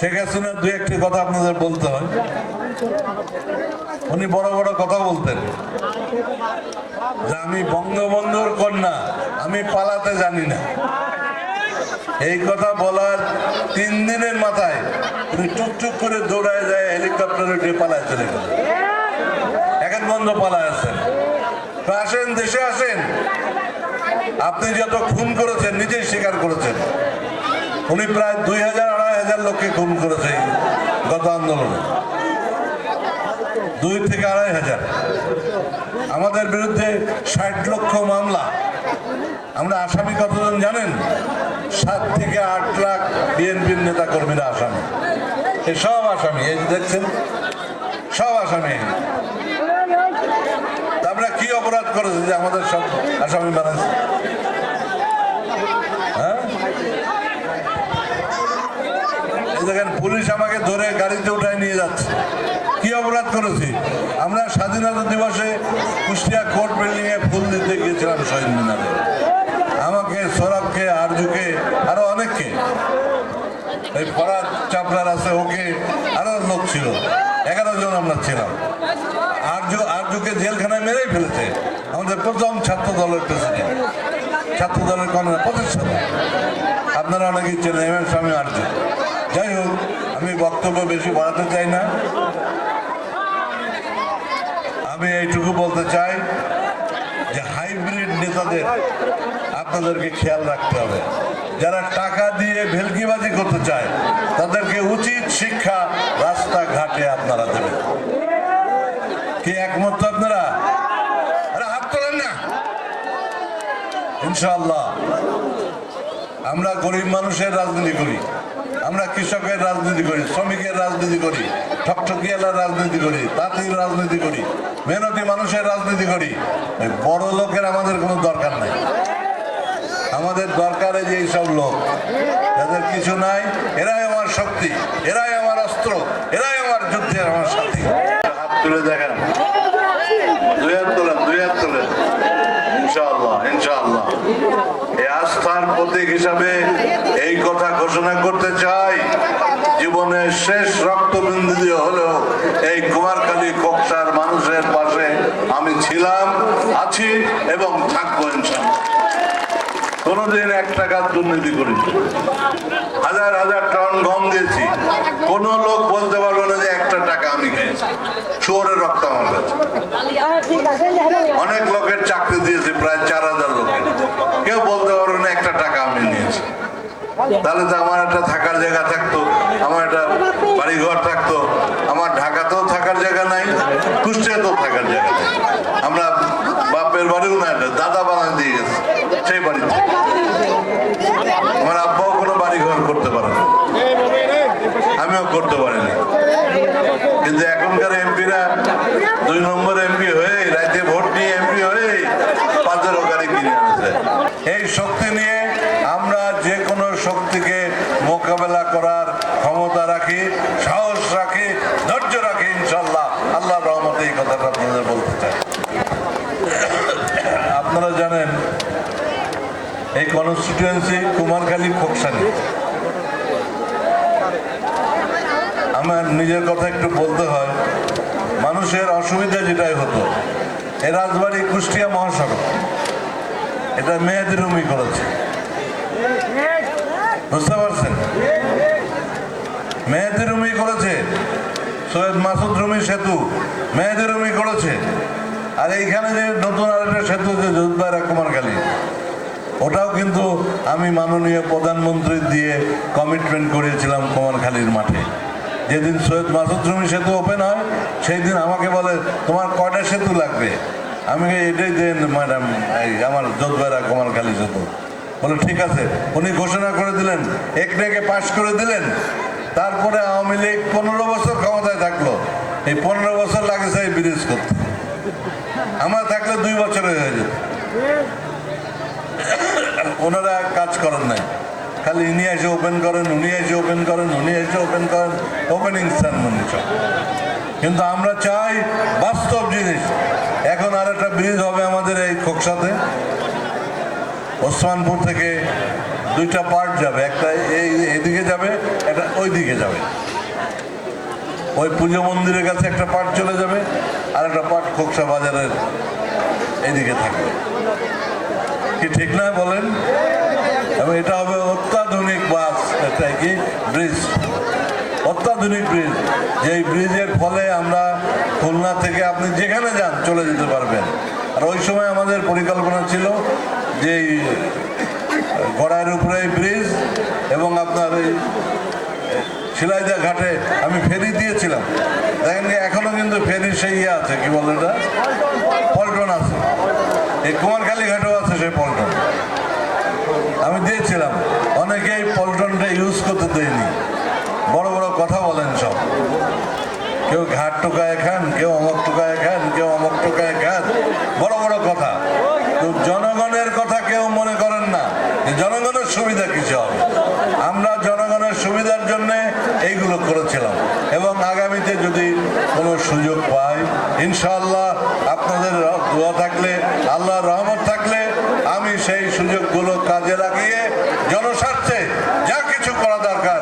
শেখ দু একটি কথা আপনাদের বলতে হয়। উনি বড় বড় কথা বলতেন। যে আমি বঙ্গবন্ধুর কন্যা, আমি পালাতে জানি না। এই কথা বলার তিন দিনের মাথায় উনি টুকটুক করে দৌড়ায় যায় হেলিকপ্টারে উঠে পালায় চলে গেল। এখন বন্ধ পালায় আছেন আসেন, দেশে আসেন। আপনি যত খুন করেছেন, নিজেই স্বীকার করেছেন। উনি প্রায় দুই হাজার হাজার লোককে খুন করেছে গত আন্দোলনে। দুই থেকে আড়াই হাজার। আমাদের বিরুদ্ধে ষাট লক্ষ মামলা। আমরা আসামি কতজন জানেন? সাত থেকে আট লাখ বিএনপির নেতা কর্মীরা আসামি। এই সব আসামি, এই দেখছেন? সব আসামি। তা আমরা কি অপরাধ করেছি যে আমাদের সব আসামি বানাচ্ছে হ্যাঁ এই দেখেন, পুলিশ আমাকে ধরে গাড়িতে উঠায় নিয়ে যাচ্ছে। কি অপরাধ করেছি? আমরা স্বাধীনতা দিবসে কুষ্টিয়া কোর্ট বিল্ডিং এ ফুল দিতে গিয়েছিলাম শহীদ মিনারে। আমাকে, সৌরভকে, আরজুকে, আরও অনেককে। এই ফরাদ চাপড়ার আছে, ওকে আরও লোক ছিল। এগারো জন আমরা ছিলাম। আরজু, আরজুকে জেলখানায় মেরেই ফেলেছে। আমাদের প্রথম ছাত্র দলের প্রেসিডেন্ট ছাত্র দলের কর্মী প্রতিষ্ঠাতা। আপনারা অনেকেই চেনেন, এম এম স্বামী আর্য যাই হোক, আমি বক্তব্য বেশি বাড়াতে চাই না। আমি এইটুকু বলতে চাই যে হাইব্রিড নেতাদের আপনাদেরকে খেয়াল রাখতে হবে। যারা টাকা দিয়ে ভেলকিবাজি করতে চায়, তাদেরকে উচিত শিক্ষা রাস্তাঘাটে আপনারা দেবেন। কি একমত আপনারা? হাত তোলেন না। ইনশাআল্লাহ, আমরা গরিব মানুষের রাজনীতি করি। আমরা কৃষকের রাজনীতি করি, শ্রমিকের রাজনীতি করি, ঠকঠকিয়ালার রাজনীতি করি, তাঁতির রাজনীতি করি, মেহনতি মানুষের রাজনীতি করি। বড় লোকের আমাদের কোনো দরকার নাই। আমাদের দরকারে যে এইসব লোক, যাদের কিছু নাই, এরাই আমার শক্তি, এরাই আমার অস্ত্র, এরাই আমার যুদ্ধের আমার সাথী। হাত তুলে দেখেন। দুই হাত তোলেন, দুই হাত তোলেন। ইনশাআল্লাহ ইনশাআল্লাহ। এই প্রতীক হিসাবে এই কথা ঘোষণা করতে চাই। জীবনের শেষ রক্তবিন্দু দিয়ে হলেও এই কুমারখালী কক্সার মানুষের পাশে আমি ছিলাম, আছি এবং থাকব ইনশাআল্লাহ। কোনোদিন এক টাকার দুর্নীতি করেছি হাজার হাজার টন গম দিয়েছি। কোন লোক বলতে পারবে না যে একটা টাকা আমি খেয়েছি। শুয়োরের রক্ত আমার কাছে। অনেক লোকের চাকরি দিয়েছি, প্রায় চার হাজার লোকের। কেউ বলতে পারবে না, একটা টাকা আমি নিয়েছি। তাহলে তো আমার একটা থাকার জায়গা থাকতো, আমার একটা বাড়ি ঘর থাকতো, আমার ঢাকাতেও থাকার জায়গা নাই, কুষ্টিয়াতেও থাকার জায়গা নাই। আমরা বাপের বাড়িও না দাদা বানায় দিয়ে গেছে, সেই বাড়িতে আমার আব্বাও কোনো বাড়ি ঘর করতে পারে না। আমিও করতে পারিনি। কিন্তু এখনকার এমপিরা দুই নম্বর এমপি হয়ে রাজ্যে ভোট নিয়ে এমপি হয়ে পাঁচেরও গাড়ি কিনে আনছে এই শক্তি নিয়ে আমরা যে কোনো শক্তিকে মোকাবেলা করার ক্ষমতা রাখি সাহস রাখি ধৈর্য রাখি ইনশাল্লাহ আল্লাহ রহমতে এই কথাটা আপনাদের বলতে চাই আপনারা জানেন এই কনস্টিটুয়েন্সি কুমারখালী ফোকসানি। আমার নিজের কথা একটু বলতে হয়, মানুষের অসুবিধা যেটাই হতো এ রাজবাড়ি কুষ্টিয়া মহাসড়ক, এটা মেয়েদের রুমি করেছে। বুঝতে পারছেন? মেয়েদের রুমি করেছে, সৈয়দ মাসুদ রুমি সেতু মেয়েদের রুমি করেছে। আর এইখানে যে নতুন আরেকটা সেতু যে যোদ্ধারা আমি মাননীয় প্রধানমন্ত্রী দিয়ে কমিটমেন্ট করিয়েছিলাম কুমারখালীর মাঠে। যেদিন সৈয়দ মাসুদ রুমি সেতু ওপেন হয় সেই দিন আমাকে বলে, তোমার কয়টা সেতু লাগবে? আমি এটাই দেন ম্যাডাম আমার যোদ্ধারা কুমারখালী সেতু। বলে, ঠিক আছে। উনি ঘোষণা করে দিলেন একটাকে পাশ করে দিলেন। তারপরে আওয়ামী লীগ পনেরো বছর ক্ষমতায় থাকল। এই পনেরো বছর লাগেছে এই ব্রিজ করতে। আমরা থাকলে দুই বছরে হয়ে যেত। ওনারা কাজ করেন নাই। খালি ইনি এসে ওপেন করেন, উনি এসে ওপেন করেন, উনি এসে ওপেন করেন ওপেনিং সেরেমনি সব কিন্তু আমরা চাই বাস্তব জিনিস। এখন আর একটা ব্রিজ হবে আমাদের এই খোকসাতে। ওসমানপুর থেকে দুইটা পার্ট যাবে। একটা এই এদিকে যাবে, একটা ওই দিকে যাবে। ওই পুজো মন্দিরের কাছে একটা পার্ট চলে যাবে, আর একটা পার্ট খোকসা বাজারের এদিকে থাকবে। কি ঠিক না বলেন? এবং এটা হবে অত্যাধুনিক বাস, এটা কি? ব্রিজ। অত্যাধুনিক ব্রিজ। যেই ব্রিজের ফলে আমরা খুলনা থেকে আপনি যেখানে যান চলে যেতে পারবেন। আর ওই সময় আমাদের পরিকল্পনা ছিল যে গড়াইয়ের উপরে ব্রিজ এবং আপনার এই, শিলাইদা ঘাটে আমি ফেরি দিয়েছিলাম। দেখেন কি, এখনও কিন্তু ফেরি সেই ইয়ে আছে, কি বলে এটা পল্টন আছে এই কুমারখালী ঘাটেও আছে সেই পল্টন আমি দিয়েছিলাম অনেকেই পল্টনটা ইউজ করতে দেয়নি বড় বড় কথা বলেন সব কেউ ঘাট টোকায় খান কেউ অমক টোকায় খান কেউ অমক টোকায় খান বড় বড় কথা। জনগণের কথা কেউ মনে করেন না জনগণের সুবিধা কিছু হবে? আমরা জনগণের সুবিধার জন্য এইগুলো করেছিলাম। এবং আগামীতে যদি কোনো সুযোগ পাই, ইনশাআল্লাহ আপনাদের দোয়া থাকলে, আল্লাহর রহমত থাকলে, আমি সেই সুযোগগুলো কাজে লাগিয়ে জনস্বার্থে যা কিছু করা দরকার